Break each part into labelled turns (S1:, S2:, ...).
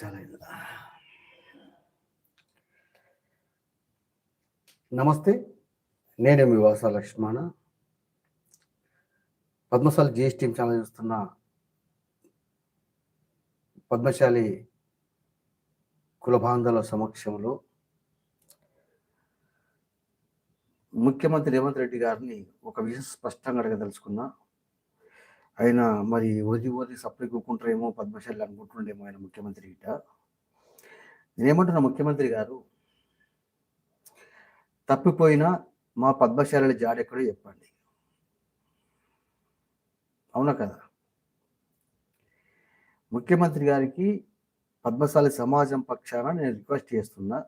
S1: చాలా నమస్తే నేను మీ వాస లక్ష్మణ. పద్మశాలి జిఎస్టీఎం ఛానల్ చూస్తున్న పద్మశాలి కులబాంధవుల సమక్షంలో ముఖ్యమంత్రి రేవంత్ రెడ్డి గారిని ఒక విషయం స్పష్టంగా అడగదలుచుకున్నా. ఆయన మరి ఓది ఓది సప్లై కూకుంటారేమో పద్మశాలి అనుకుంటుండేమో ఆయన ముఖ్యమంత్రి గిట్ట. నేనేమంటున్నా ముఖ్యమంత్రి గారు? తప్పిపోయినా మా పద్మశాలల జాడెక్కడో చెప్పండి. అవునా కదా? ముఖ్యమంత్రి గారికి పద్మశాలి సమాజం పక్షాన నేను రిక్వెస్ట్ చేస్తున్నా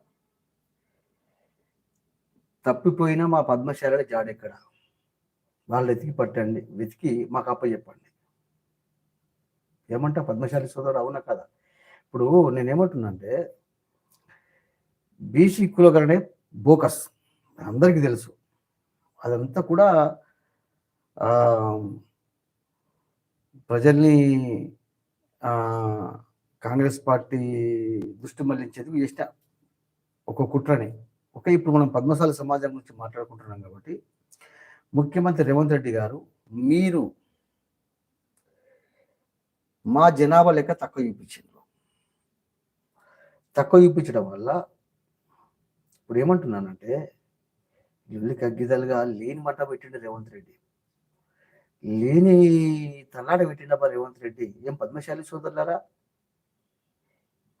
S1: తప్పిపోయినా మా పద్మశాలల జాడెక్కడ వాళ్ళు వెతికి పట్టండి వెతికి మాకు అప్ప చెప్పండి ఏమంటా పద్మశాలి సోదరుడు? అవునా కదా? ఇప్పుడు నేనేమంటున్నానంటే బీసీ కులగరణే బోకస్. అందరికీ తెలుసు. అదంతా కూడా ప్రజల్ని కాంగ్రెస్ పార్టీ దృష్టి మళ్ళించేందుకు చేసిన ఒక కుట్రని. ఒక ఇప్పుడు మనం పద్మశాలి సమాజం గురించి మాట్లాడుకుంటున్నాం కాబట్టి ముఖ్యమంత్రి రేవంత్ రెడ్డి గారు మీరు మా జనాభా లెక్క తక్కువ చూపించారు తక్కువ చూపించడం వల్ల ఇప్పుడు ఏమంటున్నానంటే ఇల్లు కగ్గిదలుగా లేని మట్ట పెట్టిండు రేవంత్ రెడ్డి. లేని తన్నాడ పెట్టిండబ్బా రేవంత్ రెడ్డి. ఏం పద్మశాలి సోదరులారా?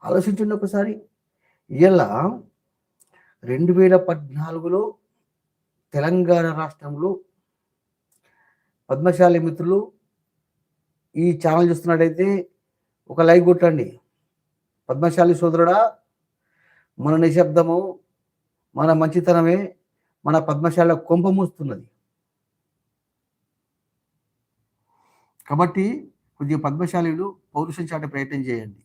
S1: ఆలోచించండి ఒకసారి. ఇలా రెండు వేల పద్నాలుగులో తెలంగాణ రాష్ట్రంలో పద్మశాలి మిత్రులు ఈ ఛానల్ చూస్తున్నట్టయితే ఒక లైక్ కొట్టండి. పద్మశాలి సోదరుడా మన నిశ్శబ్దము మన మంచితనమే మన పద్మశాల కొంప మూస్తున్నది. కాబట్టి కొద్దిగా పద్మశాలీలు పౌరుషం చాటే ప్రయత్నం చేయండి.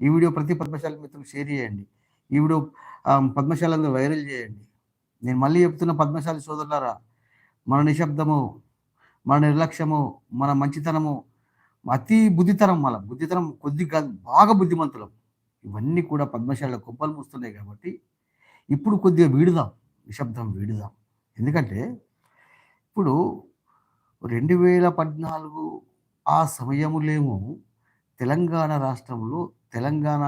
S1: ఈ వీడియో ప్రతి పద్మశాలి మిత్రులు షేర్ చేయండి. ఈ వీడియో పద్మశాలందరూ వైరల్ చేయండి. నేను మళ్ళీ చెప్తున్న పద్మశాలి సోదరులారా మన నిశ్శబ్దము మన నిర్లక్ష్యము మన మంచితనము అతి బుద్ధితనం మన బుద్ధితనం కొద్ది కాదు బాగా బుద్ధిమంతులం. ఇవన్నీ కూడా పద్మశాల కుప్పలు మూస్తున్నాయి కాబట్టి ఇప్పుడు కొద్దిగా వీడుదాం నిశ్శబ్దం వీడుదాం. ఎందుకంటే ఇప్పుడు రెండు వేల పద్నాలుగు ఆ సమయములేమో తెలంగాణ రాష్ట్రంలో తెలంగాణ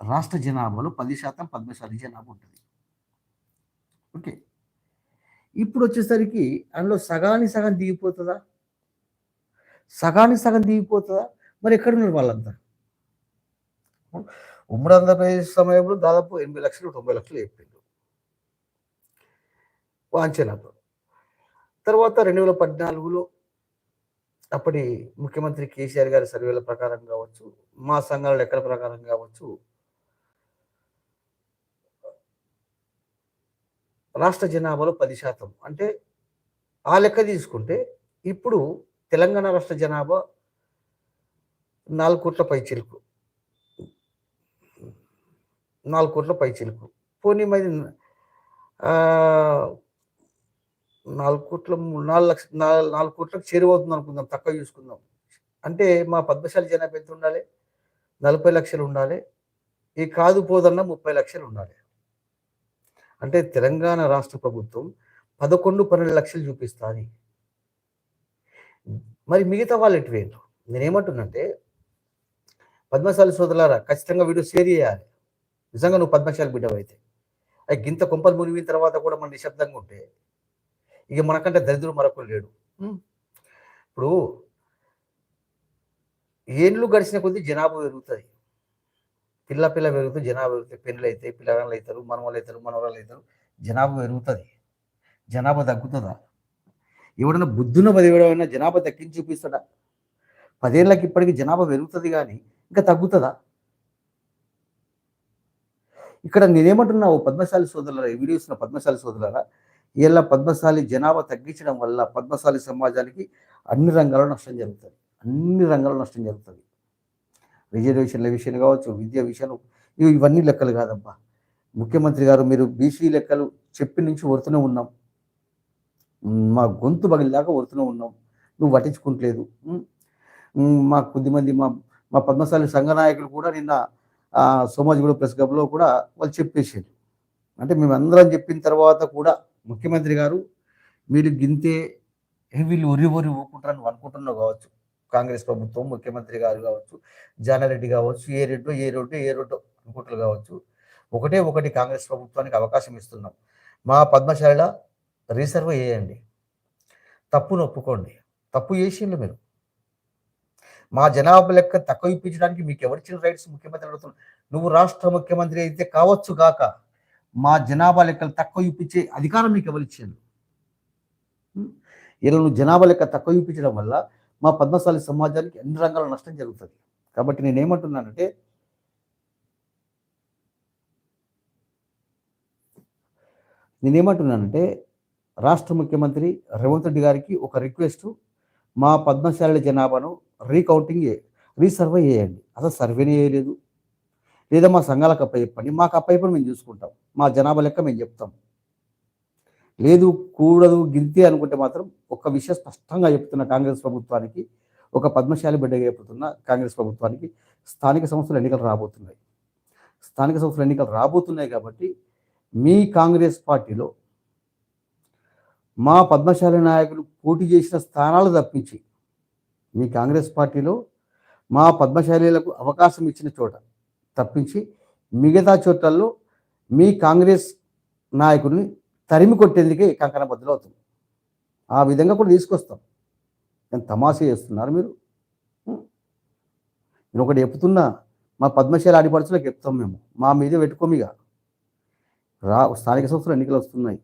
S1: రాష్ట్ర జనాభాలో పది శాతం పద్మశాలి జనాభా ఉంటుంది. ఓకే. ఇప్పుడు వచ్చేసరికి అందులో సగాని సగం దిగిపోతుందా? సగాని సగం దిగిపోతుందా? మరి ఎక్కడున్నారు వాళ్ళంతా? ఉమ్మడి ఆంధ్రప్రదేశ్ సమయంలో దాదాపు ఎనిమిది లక్షలు తొంభై లక్షలు చెప్పిండు వాంఛనతో. తర్వాత రెండు వేల పద్నాలుగులో అప్పటి ముఖ్యమంత్రి కేసీఆర్ గారి సర్వేల ప్రకారం కావచ్చు మా సంఘాల లెక్కల ప్రకారం కావచ్చు రాష్ట్ర జనాభాలో పది శాతం. అంటే ఆ లెక్క తీసుకుంటే ఇప్పుడు తెలంగాణ రాష్ట్ర జనాభా నాలుగు కోట్ల పై చిలుకు నాలుగు కోట్ల పై చిలుకు పోనీ మరి నాలుగు కోట్ల నాలుగు లక్ష నాలుగు నాలుగు కోట్లకు చేరువవుతుంది అనుకుందాం తక్కువ చూసుకుందాం. అంటే మా పద్మశాలి జనాభా ఎంత ఉండాలి? నలభై లక్షలు ఉండాలి. ఈ కాదు పోదన్న ముప్పై లక్షలు ఉండాలి. అంటే తెలంగాణ రాష్ట్ర ప్రభుత్వం పదకొండు పన్నెండు లక్షలు చూపిస్తుంది. మరి మిగతా వాళ్ళు ఎటు వేయరు నేనేమంటున్నంటే పద్మశాలి సోదరులారా ఖచ్చితంగా వీడియో షేర్ చేయాలి. నిజంగా నువ్వు పద్మశాలి బిడ్డవైతే. అది గింత కొంపలు మునిగిన తర్వాత కూడా మన నిశ్శబ్దంగా ఉంటే ఇక మనకంటే దరిద్రుడు మరొకరు లేడు. ఇప్పుడు ఏండ్లు గడిచిన కొద్దీ జనాభా పెరుగుతుంది పిల్ల పిల్ల పెరుగుతూ జనాభా పెరుగుతుంది పెళ్ళి అవుతాయి పిల్లగాళ్ళు అవుతారు మనవాళ్ళు అవుతారు మనవరాలు అవుతారు. జనాభా పెరుగుతుంది. జనాభా తగ్గుతుందా? ఎవడన్నా బుద్ధున పదివేడమైనా జనాభా తగ్గించి చూపిస్తాడా? పదేళ్ళకి ఇప్పటికి జనాభా పెరుగుతుంది కానీ ఇంకా తగ్గుతుందా? ఇక్కడ నేనేమంటున్నా ఓ పద్మశాలి సోదరులరా ఈ వీడియో ఇస్తున్న పద్మశాలి సోదరులరా ఇలా పద్మశాలి జనాభా తగ్గించడం వల్ల పద్మశాలి సమాజానికి అన్ని రంగాల్లో నష్టం జరుగుతుంది. అన్ని రంగాల్లో నష్టం జరుగుతుంది. రిజర్వేషన్ల విషయం కావచ్చు విద్య విషయాలు ఇవన్నీ లెక్కలు కాదబ్బా. ముఖ్యమంత్రి గారు మీరు బీసీ లెక్కలు చెప్పి నుంచి వరుతూనే ఉన్నాం. మా గొంతు బగిలిదాకా వరుతూనే ఉన్నాం. నువ్వు పట్టించుకుంటలేదు. మా కొద్దిమంది మా మా పద్మశాలి సంఘ నాయకులు కూడా నిన్న సోమాజిగూడ ప్రెస్ క్లబ్లో కూడా వాళ్ళు చెప్పేసారు అంటే మేమందరం చెప్పిన తర్వాత కూడా ముఖ్యమంత్రి గారు మీరు గింతే వీళ్ళు ఒరి ఒరి ఊకుంటారని అనుకుంటున్నావు కావచ్చు. కాంగ్రెస్ ప్రభుత్వం ముఖ్యమంత్రి గారు కావచ్చు జానారెడ్డి కావచ్చు ఏ రెడ్డో ఏ రోడ్డు ఏ రోడ్డు అనుకుంటారు కావచ్చు. ఒకటే ఒకటి కాంగ్రెస్ ప్రభుత్వానికి అవకాశం ఇస్తున్నాం. మా పద్మశాల రీసర్వ్ చేయండి. తప్పును ఒప్పుకోండి తప్పు చేసిండు మీరు. మా జనాభా లెక్క తక్కువ ఇప్పించడానికి మీకు ఎవరిచ్చిన రైట్స్ ముఖ్యమంత్రి అడుగుతున్నాడు నువ్వు రాష్ట్ర ముఖ్యమంత్రి అయితే కావచ్చు గాక మా జనాభా లెక్కలు తక్కువ ఇప్పించే అధికారం మీకు ఎవరిచ్చాను ఇలా నువ్వు జనాభా లెక్క తక్కువ ఇప్పించడం వల్ల మా పద్మశాలి సమాజానికి అన్ని రంగాల నష్టం జరుగుతుంది? కాబట్టి నేనేమంటున్నానంటే నేనేమంటున్నానంటే రాష్ట్ర ముఖ్యమంత్రి రేవంత్ రెడ్డి గారికి ఒక రిక్వెస్ట్ మా పద్మశాలల జనాభాను రీకౌంటింగ్ రీసర్వే చేయండి. అసలు సర్వేనే చేయలేదు. లేదా మా సంఘాలకు అప్ప పని మాకు అప్ప చెప్పండి మేము చూసుకుంటాం. మా జనాభా లెక్క మేము చెప్తాం. లేదు కూడదు గింతే అనుకుంటే మాత్రం ఒక విషయం స్పష్టంగా చెప్తున్న కాంగ్రెస్ ప్రభుత్వానికి ఒక పద్మశాలి బిడ్డగా చెప్తున్న కాంగ్రెస్ ప్రభుత్వానికి స్థానిక సంస్థల ఎన్నికలు రాబోతున్నాయి. స్థానిక సంస్థల ఎన్నికలు రాబోతున్నాయి కాబట్టి మీ కాంగ్రెస్ పార్టీలో మా పద్మశాలి నాయకులు పోటీ చేసిన స్థానాలు తప్పించి మీ కాంగ్రెస్ పార్టీలో మా పద్మశాలీలకు అవకాశం ఇచ్చిన చోట తప్పించి మిగతా చోట్లలో మీ కాంగ్రెస్ నాయకుడిని తరిమి కొట్టేందుకే కంకణ బద్దలు అవుతుంది. ఆ విధంగా కూడా తీసుకొస్తాం. నేను తమాషా చేస్తున్నారు మీరు? నేను ఒకటి చెప్తున్నా మా పద్మశాల ఆడిపడుచులకు చెప్తాం మేము. మా మీదే పెట్టుకోమిగా రా స్థానిక సంస్థల ఎన్నికలు వస్తున్నాయి.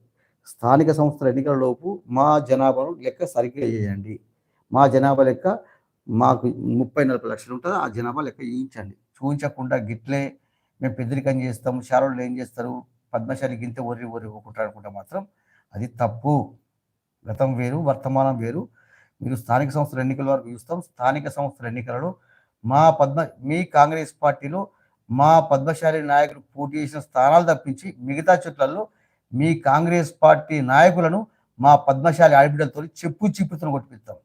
S1: స్థానిక సంస్థల ఎన్నికల లోపు మా జనాభాను లెక్క సరిగ్గా చేయండి మా జనాభా లెక్క మాకు ముప్పై నలభై లక్షలు ఉంటుంది? ఆ జనాభా లెక్క చూపించండి చూపించకుండా గిట్లే మేము పెద్దరికం చేస్తాము షారోళ్ళు ఏం చేస్తారు? పద్మశాలి గింత ఒర్రి ఒర్రి ఊకుంటారు అనుకుంటే మాత్రం అది తప్పు. గతం వేరు వర్తమానం వేరు. మీరు స్థానిక సంస్థల ఎన్నికల వరకు చూస్తాం. స్థానిక సంస్థల ఎన్నికలలో మా పద్మ మీ కాంగ్రెస్ పార్టీలో మా పద్మశాలి నాయకులు పోటీ చేసిన స్థానాలు తప్పించి మిగతా చోట్లలో మీ కాంగ్రెస్ పార్టీ నాయకులను మా పద్మశాలి ఆడబిడ్డలతో చెప్పు చిప్పుతున్న కొట్టిపిస్తాం.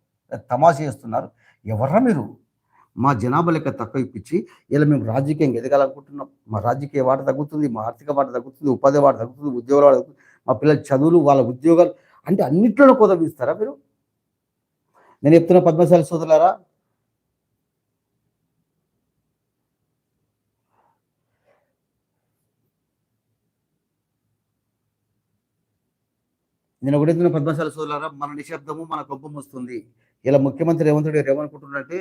S1: తమాషా చేస్తున్నారు. ఎవర్రా మీరు? మా జనాభా లెక్క తక్కువ ఇప్పించి ఇలా మేము రాజకీయంగా ఎదగాలనుకుంటున్నాం. మా రాజకీయ వాట తగ్గుతుంది మా ఆర్థిక వాట తగ్గుతుంది ఉపాధి వాట తగ్గుతుంది ఉద్యోగాల వాట తగ్గుతుంది. మా పిల్లల చదువులు వాళ్ళ ఉద్యోగాలు అంటే అన్నిట్లోనూ కోత ఇస్తారా మీరు? నేను చెప్తున్న పద్మశాలి సోదరులారా నేను ఒకటి చెప్తున్న సోదరులారా మన నిశ్శబ్దము మన కోపం వస్తుంది. ఇలా ముఖ్యమంత్రి రేవంత్ రెడ్డి గారు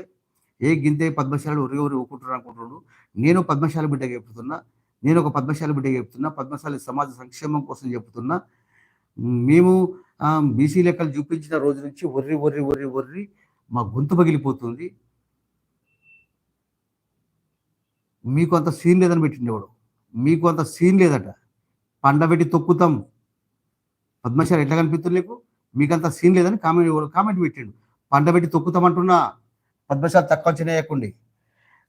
S1: ఏ గింతే పద్మశాలు ఒరి ఒరి ఊకుంటున్నారు అనుకుంటున్నాడు? నేను పద్మశాల బిడ్డగా చెప్తున్నా నేను ఒక పద్మశాల బిడ్డగా చెప్తున్నా పద్మశాలి సమాజ సంక్షేమం కోసం చెప్తున్నా. మేము బీసీ లెక్కలు చూపించిన రోజు నుంచి ఒర్రి ఒర్రి ఒర్రి ఒర్రి మా గొంతు పగిలిపోతుంది. మీకు అంత సీన్ లేదని పెట్టిండేవాడు మీకు అంత సీన్ లేదట. పండబెట్టి తొక్కుతాం. పద్మశాలి ఎట్లా కనిపిస్తుంది నీకు? మీకు అంత సీన్ లేదని కామెంట్ కామెంట్ పెట్టిండు. పండబెట్టి తొక్కుతామంటున్నా. పద్మశాల తక్కువ చేయకండి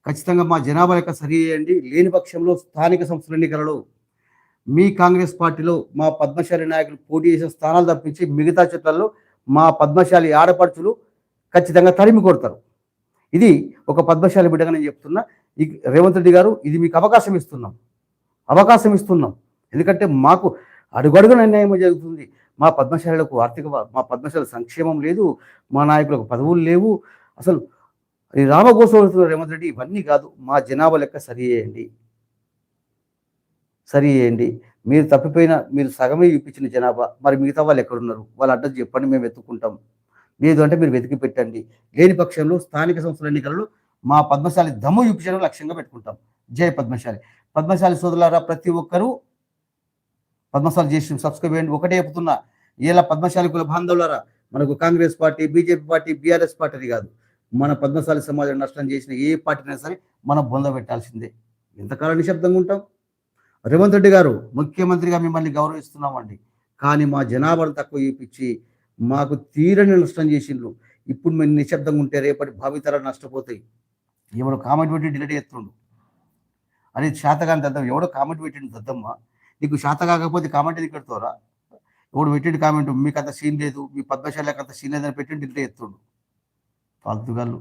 S1: ఖచ్చితంగా మా జనాభా లెక్క సరి చేయండి. లేని పక్షంలో స్థానిక సంస్థల ఎన్నికలలో మీ కాంగ్రెస్ పార్టీలో మా పద్మశాలి నాయకులు పోటీ చేసిన స్థానాలు తప్పించి మిగతా చోట్లలో మా పద్మశాలి ఆడపడుచులు ఖచ్చితంగా తరిమి కొడతారు. ఇది ఒక పద్మశాలి బిడ్డగా నేను చెప్తున్నా. ఈ రేవంత్ రెడ్డి గారు ఇది మీకు అవకాశం ఇస్తున్నాం. అవకాశం ఇస్తున్నాం. ఎందుకంటే మాకు అడుగడుగున అన్యాయం జరుగుతుంది. మా పద్మశాలకు ఆర్థిక మా పద్మశాల సంక్షేమం లేదు. మా నాయకులకు పదవులు లేవు. అసలు ఈ రామగోసం రేవంత్ రెడ్డి ఇవన్నీ కాదు మా జనాభా లెక్క సరి చేయండి. సరి చేయండి. మీరు తప్పిపోయిన మీరు సగమే చూపించిన జనాభా మరి మిగతా వాళ్ళు ఎక్కడున్నారు? వాళ్ళ అడ్రస్ చెప్పండి మేము వెతుక్కుంటాం. లేదు అంటే మీరు వెతికి పెట్టండి. లేని పక్షంలో స్థానిక సంస్థల ఎన్నికలలో మా పద్మశాలి దమ్ము చూపించడం లక్ష్యంగా పెట్టుకుంటాం. జయ పద్మశాలి. పద్మశాలి సోదరులారా ప్రతి ఒక్కరూ పద్మశాలి చేసి సబ్స్క్రైబ్ చేయండి. ఒకటే చెప్తున్నా ఇలా పద్మశాలి కుల బాంధవులారా మనకు Congress party BJP party BRS party కాదు. మన పద్మశాలి సమాజం నష్టం చేసిన ఏ పార్టీనైనా సరే మనం బొంద పెట్టాల్సిందే. ఎంతకాలం నిశ్శబ్దంగా ఉంటాం. రేవంత్ రెడ్డి గారు ముఖ్యమంత్రిగా మిమ్మల్ని గౌరవిస్తున్నామండి. కానీ మా జనాభాను తక్కువ చూపించి మాకు తీరని నష్టం చేసిండ్రు. ఇప్పుడు మేము నిశ్శబ్దంగా ఉంటే రేపటి భావితరాలు నష్టపోతాయి. ఎవడో కామెంట్ పెట్టి డిలీట్ చేస్తుండు. అరే శాతగాని దద్దమ్మ ఎవడో కామెంట్ పెట్టిండు దద్దమ్మ. నీకు శాత కాకపోతే కామెంట్ ఎందుకు పెడతారా ఎవడు పెట్టిండు కామెంట్ మీకు అంత సీన్ లేదు మీ పద్మశాలకు అంత సీన్ లేదని పెట్టి డిలీట్ చేస్తుండు. ఫాల్తుగాళ్ళు